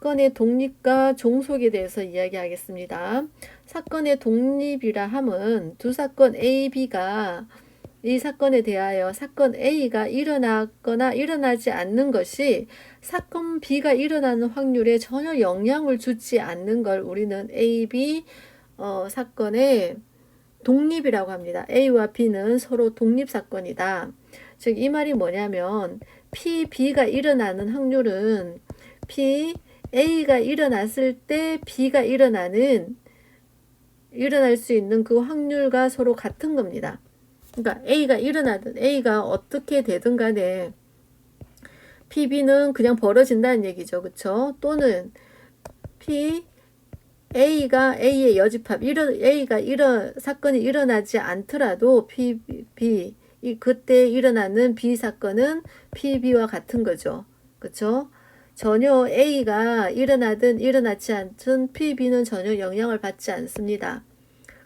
사건의 독립과 종속에 대해서 이야기하겠습니다. 사건의 독립이라 함은 두 사건 A, B가 이 사건에 대하여 사건 A가 일어났거나 일어나지 않는 것이 사건 B가 일어나는 확률에 전혀 영향을 주지 않는 걸 우리는 A, B 어, 사건의 독립이라고 합니다. A와 B는 서로 독립 사건이다. 즉 이 말이 뭐냐면 P, B가 일어나는 확률은 P, A가 일어났을 때 B가 일어나는 일어날 수 있는 그 확률과 서로 같은 겁니다. 그러니까 A가 일어나든 A가 어떻게 되든 간에 PB는 그냥 벌어진다는 얘기죠. 그쵸? 또는 P, A가 A의 여집합, 일어, A가 일어, 사건이 일어나지 않더라도 P, B, 이, 그때 일어나는 B 사건은 PB와 같은 거죠. 그쵸? 전혀 A가 일어나든 일어나지 않든 PB는 전혀 영향을 받지 않습니다.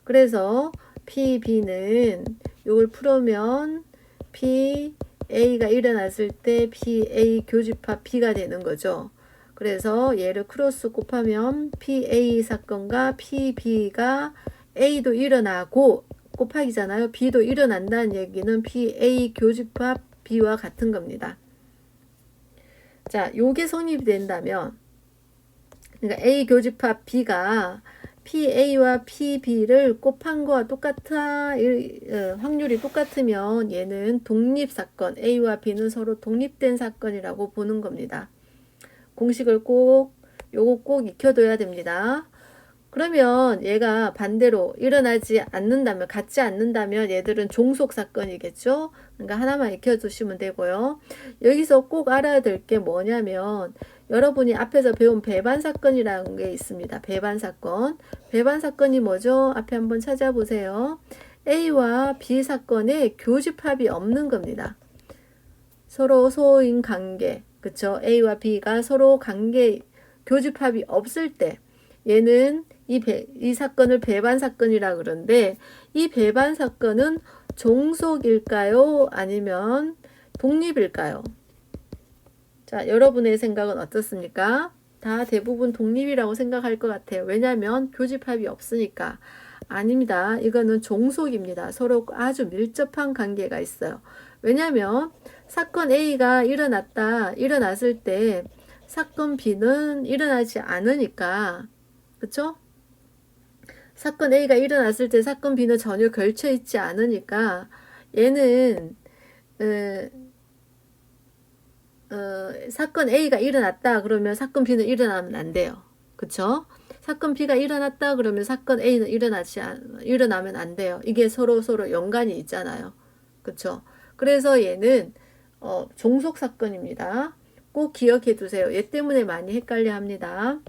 그래서 PB는 이걸 풀으면 P, A가 일어났을 때 PA 교집합 B가 되는 거죠. 그래서 얘를 크로스 곱하면 PA 사건과 PB가 A도 일어나고 곱하기잖아요. B도 일어난다는 얘기는 PA 교집합 B와 같은 겁니다. 자, 요게 성립이 된다면 그러니까 A 교집합 B가 PA와 PB를 곱한 거와 똑같아 어, 확률이 똑같으면 얘는 독립 사건 A와 B는 서로 독립된 사건이라고 보는 겁니다. 공식을 꼭 요거 꼭 익혀둬야 됩니다. 그러면 얘가 반대로 일어나지 않는다면 같지 않는다면 얘들은 종속 사건이겠죠. 그러니까 하나만 익혀두시면 되고요. 여기서 꼭 알아야 될 게 뭐냐면 여러분이 앞에서 배운 배반 사건이라는 게 있습니다. 배반 사건. 배반 사건이 뭐죠? 앞에 한번 찾아보세요. A와 B 사건에 교집합이 없는 겁니다. 서로 소인 관계, 그쵸? A와 B가 서로 관계 교집합이 없을 때 얘는 이, 배, 이 사건을 배반 사건이라 그러는데 이 배반 사건은 종속일까요? 아니면 독립일까요? 자, 여러분의 생각은 어떻습니까? 다 대부분 독립이라고 생각할 것 같아요. 왜냐하면 교집합이 없으니까. 아닙니다. 이거는 종속입니다. 서로 아주 밀접한 관계가 있어요. 왜냐하면 사건 A가 일어났다, 일어났을 때 사건 B는 일어나지 않으니까, 그쵸? 사건 A가 일어났을 때 사건 B는 전혀 걸쳐 있지 않으니까 얘는 에, 어, 사건 A가 일어났다 그러면 사건 B는 일어나면 안 돼요. 그쵸? 사건 B가 일어났다 그러면 사건 A는 일어나지 않, 일어나면 안 돼요. 이게 서로 서로 연관이 있잖아요. 그쵸? 그래서 얘는 어, 종속 사건입니다. 꼭 기억해 두세요. 얘 때문에 많이 헷갈려 합니다.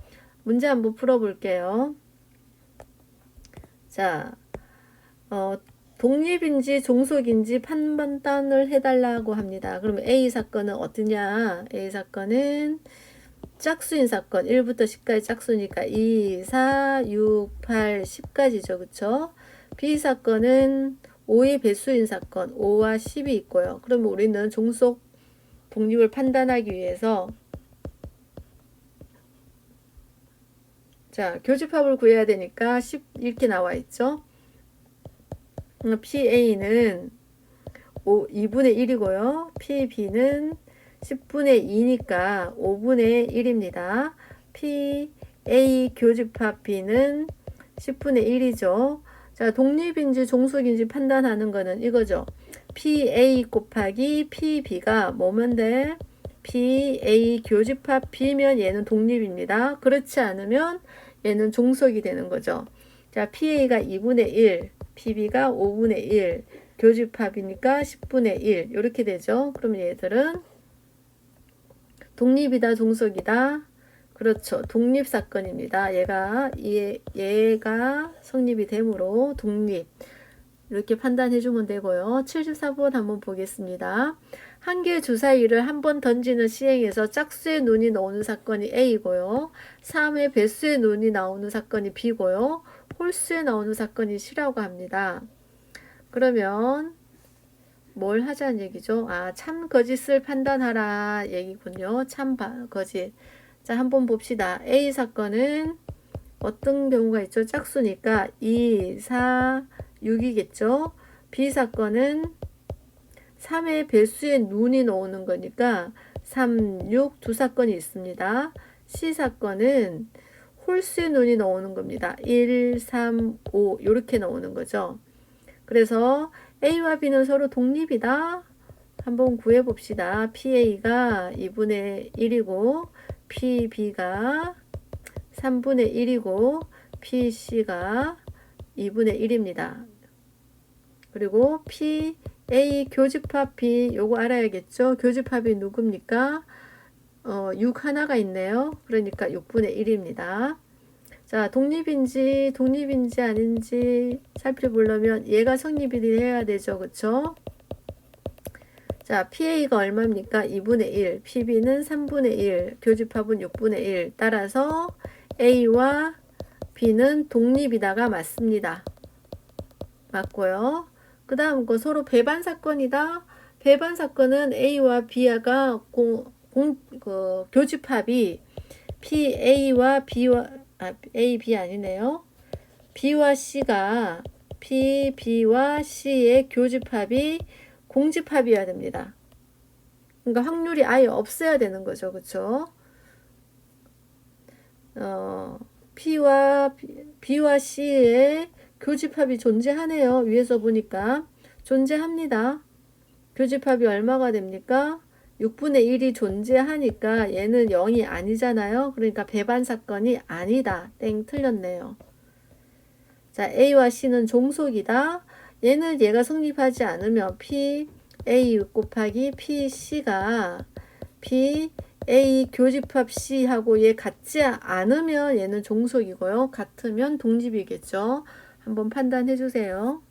문제 한번 풀어볼게요. 자, 어, 독립인지 종속인지 판단을 해달라고 합니다. 그러면 A 사건은 어떠냐? A 사건은 짝수인 사건 1부터 10까지 짝수니까 2, 4, 6, 8, 10까지죠. 그쵸? B 사건은 5의 배수인 사건 5와 10이 있고요. 그러면 우리는 종속 독립을 판단하기 위해서 자 교집합을 구해야 되니까 10 이렇게 나와 있죠. PA는 5, 2분의 1이고요. PB는 10분의 2니까 5분의 1입니다. PA 교집합 B는 10분의 1이죠. 자, 독립인지 종속인지 판단하는 거는 이거죠. PA 곱하기 PB가 뭐면 돼? PA 교집합 B면 얘는 독립입니다. 그렇지 않으면 얘는 종속이 되는 거죠. 자, PA가 2분의 1, PB가 5분의 1, 교집합이니까 10분의 1 이렇게 되죠. 그러면 얘들은 독립이다, 종속이다. 그렇죠. 독립 사건입니다. 얘가 얘, 얘가 성립이 되므로 독립 이렇게 판단해 주면 되고요. 74번 한번 보겠습니다. 한 개의 주사위를 한 번 던지는 시행에서 짝수의 눈이 나오는 사건이 A고요. 3의 배수의 눈이 나오는 사건이 B고요. 홀수에 나오는 사건이 C라고 합니다. 그러면 뭘 하자는 얘기죠? 아, 참 거짓을 판단하라 얘기군요. 참 바, 거짓. 자, 한번 봅시다. A 사건은 어떤 경우가 있죠? 짝수니까 2, 4, 6이겠죠? B 사건은 3의 배수의 눈이 나오는 거니까 3, 6 두 사건이 있습니다. C 사건은 홀수의 눈이 나오는 겁니다. 1, 3, 5 이렇게 나오는 거죠. 그래서 A와 B는 서로 독립이다. 한번 구해 봅시다. PA가 2분의 1이고 PB가 3분의 1이고 PC가 2분의 1입니다. 그리고 PA 교집합 B 요거 알아야겠죠? 교집합이 누굽니까? 어, 6 하나가 있네요. 그러니까 6분의 1입니다. 자, 독립인지 독립인지 아닌지 살펴보려면 얘가 성립이 돼야 되죠. 그쵸? 자, PA가 얼마입니까? 2분의 1, PB는 3분의 1, 교집합은 6분의 1. 따라서 A와 B는 독립이다가 맞습니다. 맞고요. 그 다음 거 서로 배반 사건이다. 배반 사건은 A와 B가 공, 공, 그, 교집합이 PA와 B와, 아, A, B 아니네요. B와 C가 P, B와 C의 교집합이 공집합이어야 됩니다. 그러니까 확률이 아예 없어야 되는 거죠. 그쵸? 어, P와 B- B와 C의 교집합이 존재하네요. 위에서 보니까 존재합니다. 교집합이 얼마가 됩니까? 6분의 1이 존재하니까 얘는 0이 아니잖아요. 그러니까 배반 사건이 아니다. 땡 틀렸네요. 자, A와 C는 종속이다. 얘는 얘가 성립하지 않으면 P A 곱하기 P C가 P A 교집합 C하고 얘 같지 않으면 얘는 종속이고요. 같으면 독립이겠죠. 한번 판단해 주세요.